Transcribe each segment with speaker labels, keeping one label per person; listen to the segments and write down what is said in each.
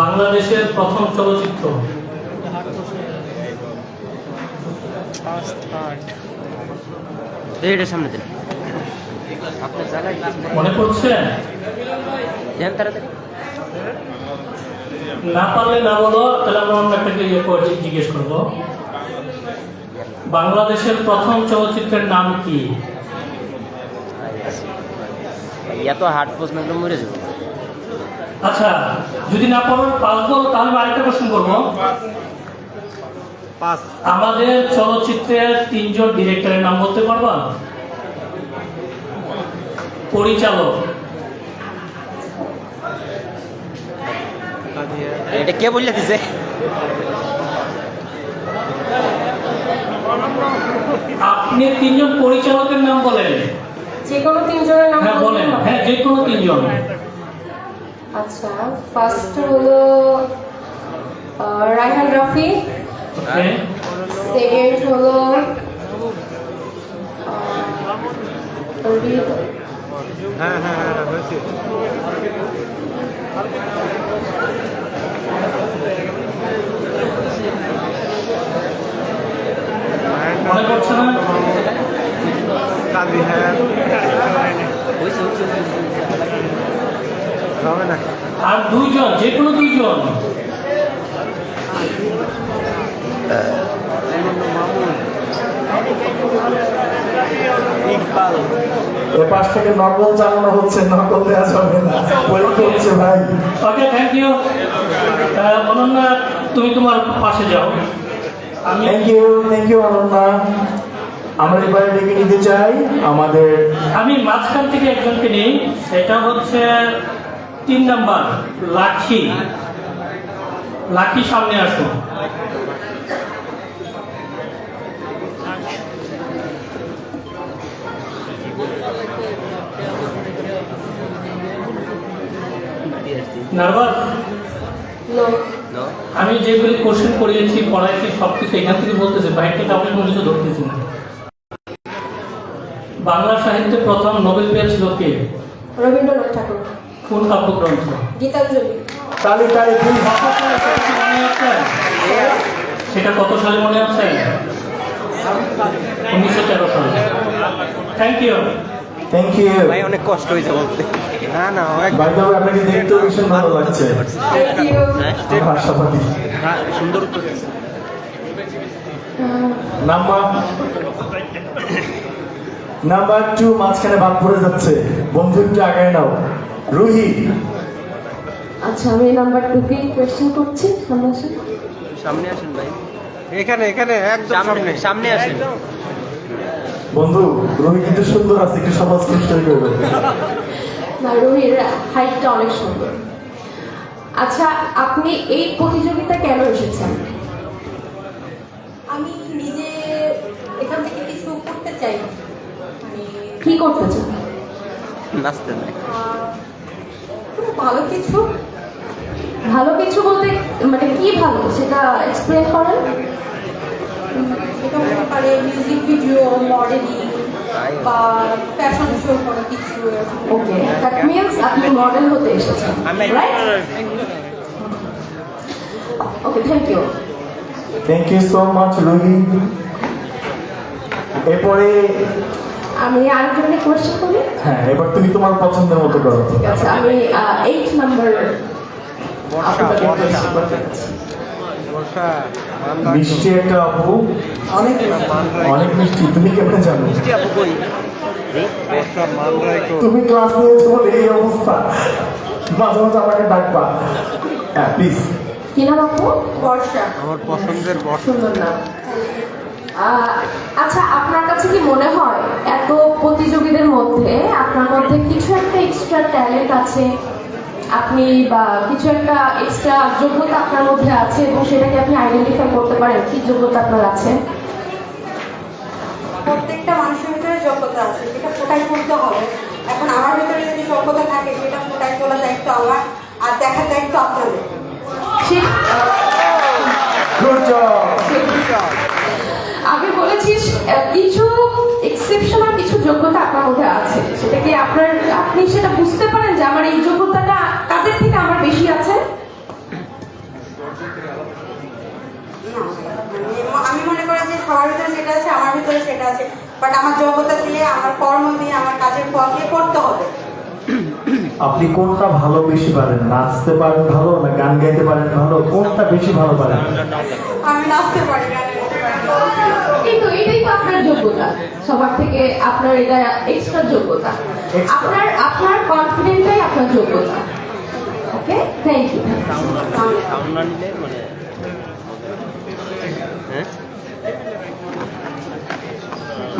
Speaker 1: বাংলাদেশের প্রথম চলচ্চিত্র।
Speaker 2: এই সামনে দিন। আপনার জায়গায়
Speaker 1: মনে পড়ছে?
Speaker 2: দেন তাড়াতাড়ি
Speaker 1: না পারলে না বলো তাহলে আমরা অন্য একটা ইয়ে জিজ্ঞেস করব। বাংলাদেশের প্রথম চলচ্চিত্রের নাম কি?
Speaker 2: এত হার্ড পোস্ট না মরে যাব।
Speaker 1: আচ্ছা যদি না পারো পাস বলো তাহলে আমি আরেকটা কোশ্চেন করব।
Speaker 3: পাঁচ।
Speaker 1: আমাদের চলচ্চিত্রের তিনজন ডিরেক্টরের নাম বলতে পারবা? পরিচালক।
Speaker 2: এটা কে বললে দিছে?
Speaker 1: আপনি তিনজন পরিচালকের নাম বলেন।
Speaker 4: যে কোনো তিনজনের নাম
Speaker 1: হ্যাঁ বলেন। হ্যাঁ যে কোনো তিনজন।
Speaker 4: আচ্ছা ফার্স্ট হলো আহ, রায়হান রাফি।
Speaker 1: ওকে
Speaker 4: সেকেন্ড হলো রিদ-
Speaker 3: হ্যাঁ হ্যাঁ হ্যাঁ হয়েছে।
Speaker 1: মনে পড়ছে না?
Speaker 3: কাজী হ্যাঁ
Speaker 2: হয়েছে হয়েছে
Speaker 3: হবে না
Speaker 1: আর দুইজন যে কোনো দুইজন।
Speaker 5: এ পাশ থেকে নকল চালানো হচ্ছে নকল দেওয়া যাবে না। পরীক্ষা হচ্ছে ভাই।
Speaker 1: ওকে থ্যাংক ইউ অনন্যা তুমি তোমার পাশে যাও। আমি
Speaker 5: thank you thank you Ananya. আমরা এবারে ডেকে নিতে চাই আমাদের
Speaker 1: আমি মাঝখান থেকে একজনকে নিই। সেটা হচ্ছে তিন নাম্বার লাখি লাখি সামনে আসো। নার্ভাস? আমি যেগুলি কোশ্চেন করিয়েছি পড়াইছি সব কিছু এখান থেকে বলতেছে বাইরে থেকে আপনি কোনো কিছু ধরতেছি না। বাংলা সাহিত্যে প্রথম নোবেল পেয়েছিল কে?
Speaker 4: রবীন্দ্রনাথ ঠাকুর।
Speaker 1: কোন কাব্যগ্রন্থ?
Speaker 4: গীতাঞ্জলি।
Speaker 5: তালি তালি প্লিজ
Speaker 1: মনে আছে? সেটা কত সালে মনে আছে? উনিশশো তেরো সালে। থ্যাংক ইউ
Speaker 5: থ্যাংক ইউ
Speaker 2: ভাই অনেক কষ্ট হয়েছে বলতে।
Speaker 3: না না অনেক
Speaker 5: ভাই আপনাকে ভীষণ ভালো লাগছে।
Speaker 4: থ্যাংক ইউ
Speaker 2: হ্যাঁ হ্যাঁ, সুন্দর উত্তর
Speaker 5: নাম্বার নাম্বার টু মাঝখানে বাদ পড়ে যাচ্ছে। বন্ধু একটু আগায় নাও। রুহি
Speaker 4: আচ্ছা আমি নাম্বার টু কে কোয়েশ্চেন করছি সামনে আসেন।
Speaker 2: সামনে আসেন ভাই।
Speaker 3: এখানে এখানে একদম
Speaker 2: সামনে
Speaker 3: সামনে।
Speaker 2: আসেন।
Speaker 5: বন্ধু রুহি কিন্তু সুন্দর আছে একটু সমাজ কৃষ্ট করবে
Speaker 4: না রুহির হাইটটা অনেক সুন্দর। আচ্ছা আপনি এই প্রতিযোগিতা কেন এসেছেন?
Speaker 6: আমি নিজে এখান থেকে কিছু করতে চাই। মানে
Speaker 4: কি করতে চান?
Speaker 2: নাচতে নাই।
Speaker 6: ভালো কিছু?
Speaker 4: ভালো কিছু বলতে মানে কি ভালো? সেটা এক্সপ্লেন করেন।
Speaker 6: এটা হতে পারে মিউজিক ভিডিও মডেলিং বা ফ্যাশন শো কোনো কিছু
Speaker 4: ওকে দ্যাট মিন্স আপনি মডেল হতে এসেছেন right okay thank you
Speaker 5: thank you so much Ruhi এরপরে
Speaker 4: আমি আরেকজনকে কোয়েশ্চেন করি?
Speaker 5: হ্যাঁ এবার তুমি তোমার পছন্দের মতো করো।
Speaker 4: ঠিক আছে আমি এইট নাম্বার
Speaker 3: বর্ষা
Speaker 4: আপনাকে
Speaker 3: বর্ষা।
Speaker 4: করতে চাচ্ছি।
Speaker 5: মিষ্টি একটা। আপু।
Speaker 4: অনেক
Speaker 5: অনেক মিষ্টি তুমি কেমন জানো?
Speaker 2: মিষ্টি আপু কই?
Speaker 5: তুমি ক্লাস নিয়েছো বলে এই অবস্থা। মাঝে মাঝে আমাকে ডাকবা। হ্যাঁ প্লিজ
Speaker 4: কি নাম আপু?
Speaker 6: বর্ষা।
Speaker 3: আমার পছন্দের বর্ষা।
Speaker 4: সুন্দর নাম। আচ্ছা আপনার কাছে কি মনে হয় এত প্রতিযোগীদের মধ্যে আপনার মধ্যে কিছু একটা এক্সট্রা ট্যালেন্ট আছে? আপনি বা কিছু একটা এক্সট্রা যোগ্যতা আপনার মধ্যে আছে এবং সেটাকে আপনি আইডেন্টিফাই করতে পারেন কি যোগ্যতা আপনার আছে?
Speaker 6: প্রত্যেকটা মানুষের ভিতরে যোগ্যতা আছে সেটা ফোটাই তুলতে হবে? এখন আমার ভিতরে যদি যোগ্যতা থাকে সেটা ফোটাই তোলার দায়িত্ব আমার? আর দেখার দায়িত্ব আপনাদের।
Speaker 4: সে কিছু এক্সেপশনাল কিছু যোগ্যতা আপনার মধ্যে আছে। সেটা কি আপনার আপনি সেটা বুঝতে পারেন যে আমার এই যোগ্যতাটা কাদের থেকে আমার বেশি আছে?
Speaker 6: মানে আমি মনে করি যে সবার ভিতরে যেটা আছে আমার ভিতরে সেটা আছে। বাট আমার যোগ্যতা দিয়ে আমার কর্ম দিয়ে আমার কাজের ফল দিয়ে করতে হবে।
Speaker 5: আপনি কোনটা ভালো বেশি পারেন? নাচতে পারেন ভালো না গান গাইতে পারেন ভালো? কোনটা বেশি ভালো পারেন?
Speaker 6: আমি নাচতে পারি গান গাইতে পারি।
Speaker 4: কিন্তু এটাই তো আপনার যোগ্যতা। সবার থেকে আপনার এটা এক্সট্রা যোগ্যতা। আপনার আপনার কনফিডেন্টটাই আপনার যোগ্যতা। ওকে থ্যাংক ইউ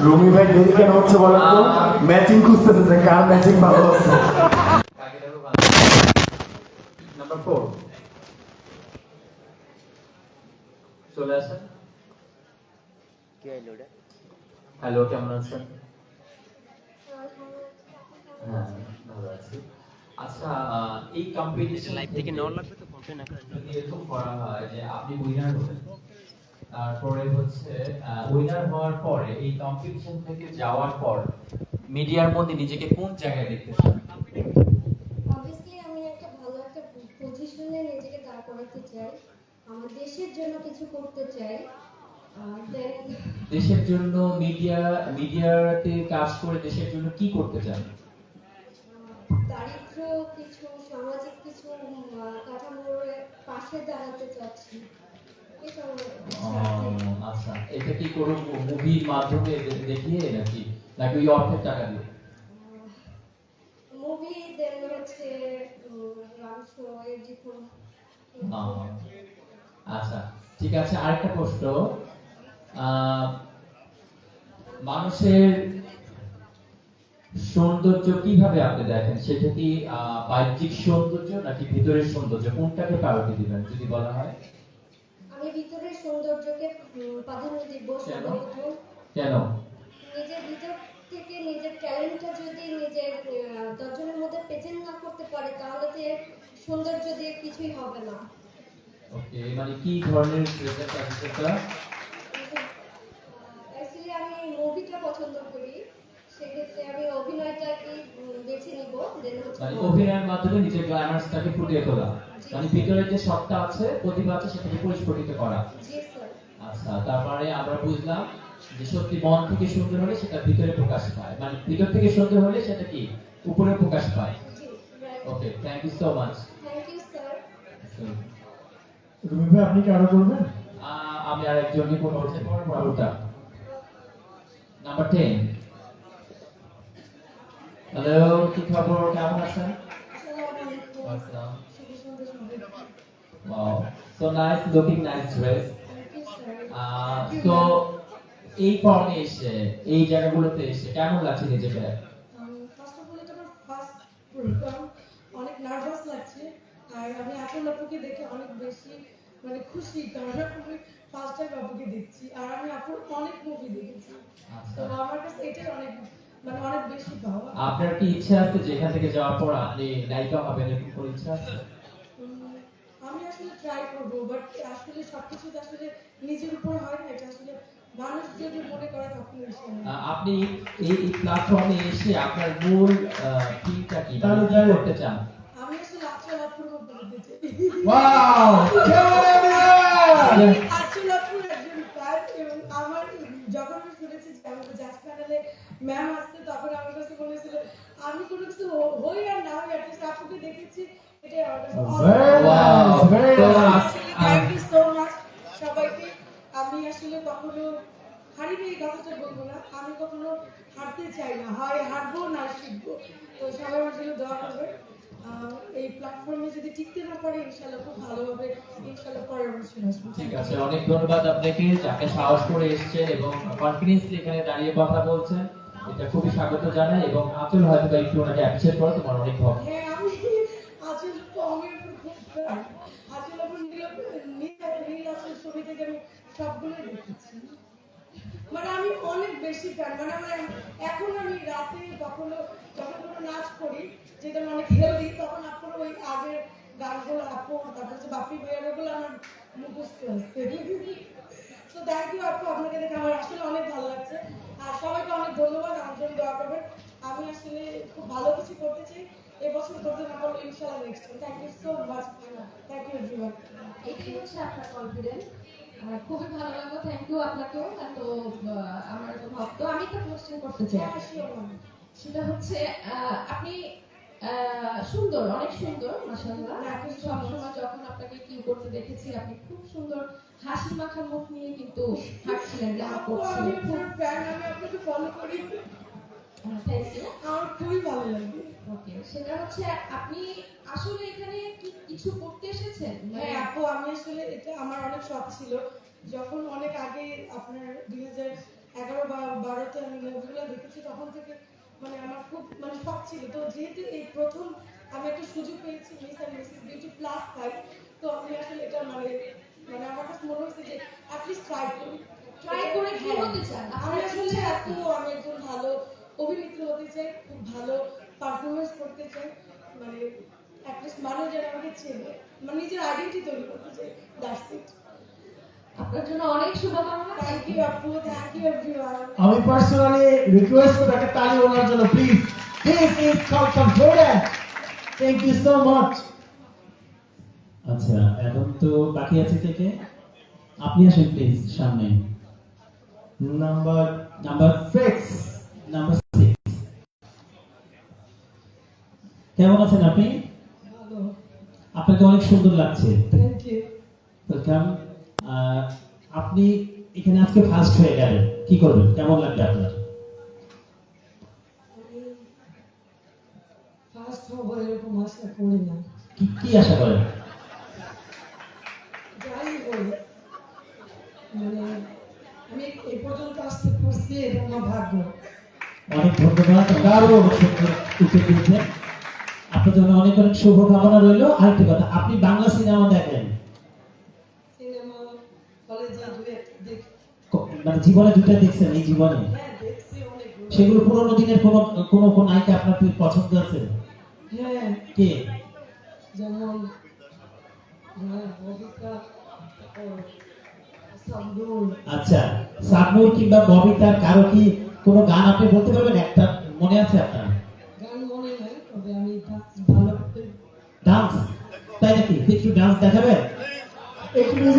Speaker 5: রুমি ভাই দেরি কেন হচ্ছে বলেন তো ম্যাচিং খুঁজতেছে যে কার ম্যাচিং ভালো
Speaker 1: নাম্বার চলে আসেন।
Speaker 2: কে ওটা?
Speaker 1: হ্যালো কেমন আছেন? হ্যাঁ ভালো আছি। আচ্ছা এই কম্পিটিশন
Speaker 2: লাইভ থেকে নেওয়ার লাগবে তো ফোনটা না?
Speaker 1: যদি এরকম করা হয় যে আপনি উইনার হলেন তারপরে হচ্ছে উইনার হওয়ার পরে এই কম্পিটিশন থেকে যাওয়ার পর মিডিয়ার মধ্যে নিজেকে কোন জায়গায় দেখতে চান?
Speaker 7: অবভিয়াসলি আমি একটা ভালো একটা পজিশনে নিজেকে দাঁড় করাতে চাই। আমার দেশের জন্য কিছু করতে চাই।
Speaker 8: দেশের জন্য মিডিয়া মিডিয়াতে কাজ করে দেশের জন্য কি করতে চান?
Speaker 7: দারিদ্র কিছু সামাজিক কিছু কাঠামোর পাশে দাঁড়াতে চাচ্ছি।
Speaker 8: আচ্ছা। এটা কি কোনো মুভির মাধ্যমে দেখিয়ে নাকি? নাকি ওই অর্থের টাকা দিয়ে?
Speaker 7: মুভি দেন হচ্ছে
Speaker 8: আচ্ছা। ঠিক আছে আরেকটা প্রশ্ন। মানুষের সৌন্দর্য কীভাবে আপনি দেখেন? সেটা কি বাহ্যিক সৌন্দর্য নাকি ভিতরের সৌন্দর্য? কোনটাকে প্রায়োরিটি দিবেন যদি বলা হয়?
Speaker 7: আমি ভিতরের সৌন্দর্যকে প্রাধান্য দিব
Speaker 8: কেন?
Speaker 7: সর্বপ্রথম।
Speaker 8: কেন?
Speaker 7: নিজের ভিতর থেকে নিজের ট্যালেন্টটা যদি নিজের আহ, দশজনের মধ্যে প্রেজেন্ট না করতে পারে তাহলে তো সৌন্দর্য দিয়ে কিছুই হবে না।
Speaker 8: ওকে মানে কি ধরনের প্রেজেন্টেশনটা
Speaker 7: অ্যাকচুয়ালি আমি মুভিটা পছন্দ করি সেক্ষেত্রে আমি অভিনয়টাকে উম, বেছে নিব দেন হচ্ছে
Speaker 8: মানে অভিনয়ের মাধ্যমে নিজের গ্ল্যামার্সটাকে ফুটিয়ে তোলা। মানে ভিতরে যে সত্তা আছে প্রতিভা আছে সেটাকে পরিস্ফুটিত করা। আচ্ছা তারপরে আমরা বুঝলাম যে সত্যি মন থেকে সুন্দর হলে সেটা ভিতরে প্রকাশ পায়। মানে ভিতর থেকে সুন্দর হলে সেটা কি? উপরে প্রকাশ পায়। Okay thank you so much
Speaker 5: Rumi ভাই আপনি কি আরও করবেন
Speaker 8: আমি আর একজনকে পরোটা নাম্বার টেন হ্যালো কি খবর কেমন আছেন? Wow, so nice looking, nice dress. তো এই ফর্মে এসে এই জায়গাগুলোতে এসে কেমন লাগছে নিজেকে?
Speaker 9: প্রোগ্রাম অনেক নার্ভাস লাগছে। আর আমি আসল আপুকে দেখে অনেক বেশি মানে খুশি। কারণ আমি ফার্স্ট টাইম আপুকে দেখছি। আর আমি আপুর অনেক মুভি দেখেছি। তো
Speaker 8: আচ্ছা
Speaker 9: আমার কাছে এটাই অনেক মানে অনেক বেশি পাওয়া
Speaker 8: আপনার কি ইচ্ছা আছে যে এখান থেকে যাওয়ার পর আপনি নায়িকা হবেন এরকম কোনো ইচ্ছা আছে?
Speaker 9: আমি আসলে ট্রাই করব বাট আসলে সবকিছু আসলে নিজের উপর হয় না এটা আসলে মানুষ যদি মনে করে তখন এসে
Speaker 8: আপনি এই প্ল্যাটফর্মে এসে আপনার মূল থিমটা কি? মানে কি করতে চান?
Speaker 9: আমি আসলে আচল আপুর মতো হতে চাই
Speaker 8: ওয়াও
Speaker 9: বলব না আমি কখনো হারতে চাই না। হয় হারবো না শিখব। তো সবাই আমার জন্য দোয়া করবে। এই প্ল্যাটফর্মে যদি টিকতে না পারে খুব ভালোভাবে পরের বছর আসব।
Speaker 8: ঠিক আছে অনেক ধন্যবাদ আপনাকে যে আপনি সাহস করে এসেছেন এবং কনফিডেন্সলি এখানে দাঁড়িয়ে কথা বলছেন এটা খুবই স্বাগত জানাই এবং আচল হয়তো একটু ওনাকে অ্যাপ্রিসিয়েট করো তোমার অনেক ভক্ত
Speaker 9: হ্যাঁ আমি আচল কমের খুব আচল নীল আচল ছবি থেকে আমি সবগুলোই দেখেছি। মানে আমি অনেক বেশি ফ্যান মানে আমার এখন আমি রাতে কখনো যখন কোনো নাচ করি, যেটা অনেক হেলদি তখন আপনার ওই আগের গানগুলো আপন তারপর হচ্ছে বাপি ভাইয়ার ওগুলো আমার মুখস্থ আসছে তো থ্যাংক ইউ আপু, আপনাকে দেখে আমার আসলে অনেক ভালো লাগছে। আর সবাইকে অনেক ধন্যবাদ আমার জন্য দোয়া করবেন। আমি আসলে খুব ভালো কিছু করতে চাই, এবছর করতে না পারলে ইনশাআল্লাহ next thank you so much thank you everyone
Speaker 4: এটাই হচ্ছে আপনার কনফিডেন্স আহ, খুবই ভালো লাগল। থ্যাংক ইউ আপনাকেও। এত আমার এত ভক্ত আমি একটা কোশ্চেন করতে চাই সেটা হচ্ছে আপনি সুন্দর অনেক সুন্দর মাসাল্লাহ সবসময় যখন আপনাকে কিউ করতে দেখেছি আপনি খুব সুন্দর হাসি মাখা মুখ নিয়ে কিন্তু হাঁটছিলেন
Speaker 9: ফ্যান আমি আপনাকে ফলো করি। আমার খুবই ভালো লাগে।
Speaker 4: ওকে সেটা হচ্ছে আপনি আসলে এখানে কি কিছু করতে এসেছেন?
Speaker 9: হ্যাঁ আপু আমি আসলে এটা আমার অনেক শখ ছিল। যখন অনেক আগে আপনার দুই হাজার এগারো বা বারোতে আমি মুভিগুলো দেখেছি তখন থেকে মানে আমার খুব মানে শখ ছিল। তো যেহেতু এই প্রথম আমি একটা সুযোগ পেয়েছি Miss and Mrs Beauty Plus five তো আমি আসলে এটা মানে মানে আমার কাছে মনে হচ্ছে যে অ্যাটলিস্ট ট্রাই করি।
Speaker 4: Try করে কি
Speaker 9: হ্যাঁ।
Speaker 4: হতে চান?
Speaker 9: আমি আসলে এত আমি একজন ভালো অভিনেত্রী হতে চাই খুব ভালো পারফরমেন্স করতে চাই। মানে অ্যাটলিস্ট মানুষ যেন আমাকে চেনে মানে নিজের আইডেন্টি তৈরি করতে চাই। দ্যাটস ইট
Speaker 4: আপনার জন্য অনেক শুভকামনা।
Speaker 9: থ্যাংক ইউ আপু থ্যাংক ইউ এভরিওয়ান
Speaker 10: আমি পার্সোনালি রিকোয়েস্ট করব একটা তালি ওনার জন্য please this is Jordan thank you so much
Speaker 11: আচ্ছা এখন তো বাকি আছে কে কে? আপনি আসেন প্লিজ সামনে।
Speaker 10: Number
Speaker 11: number
Speaker 10: six
Speaker 11: number six কেমন আছেন আপনি? আপনাকে অনেক সুন্দর লাগছে।
Speaker 9: থ্যাংক ইউ
Speaker 11: ওয়েলকাম আপনি এখানে আজকে ফার্স্ট হয়ে গেলেন। কি করবেন? কেমন লাগবে আপনার?
Speaker 9: আমি ফার্স্ট হব এরকম আশা করি না।
Speaker 11: কি কি আশা করেন?
Speaker 9: যাই হোক মানে আমি এই পর্যন্ত আসতে পারছি এটা আমার ভাগ্য।
Speaker 11: অনেক ধন্যবাদ। আরও সুন্দর উত্তর দিয়েছেন আপনার জন্য অনেক অনেক শুভকামনা রইল। আরেকটি কথা আপনি বাংলা সিনেমা দেখেন? মানে জীবনে দুটা দেখছেন এই জীবনে?
Speaker 9: হ্যাঁ
Speaker 11: সেগুলো পুরোনো দিনের কোনো কোনো কোন নায়িকা আপনার কি পছন্দ আছে?
Speaker 9: হ্যাঁ।
Speaker 11: কে?
Speaker 9: যেমন হ্যাঁ
Speaker 11: আচ্ছা সাবনুর কিংবা ববিতার কারও কি কোনো গান আপনি বলতে পারবেন? একটা মনে আছে আপনার?
Speaker 9: ডান্স
Speaker 11: তাই নাকি? একটু ডান্স
Speaker 10: একটু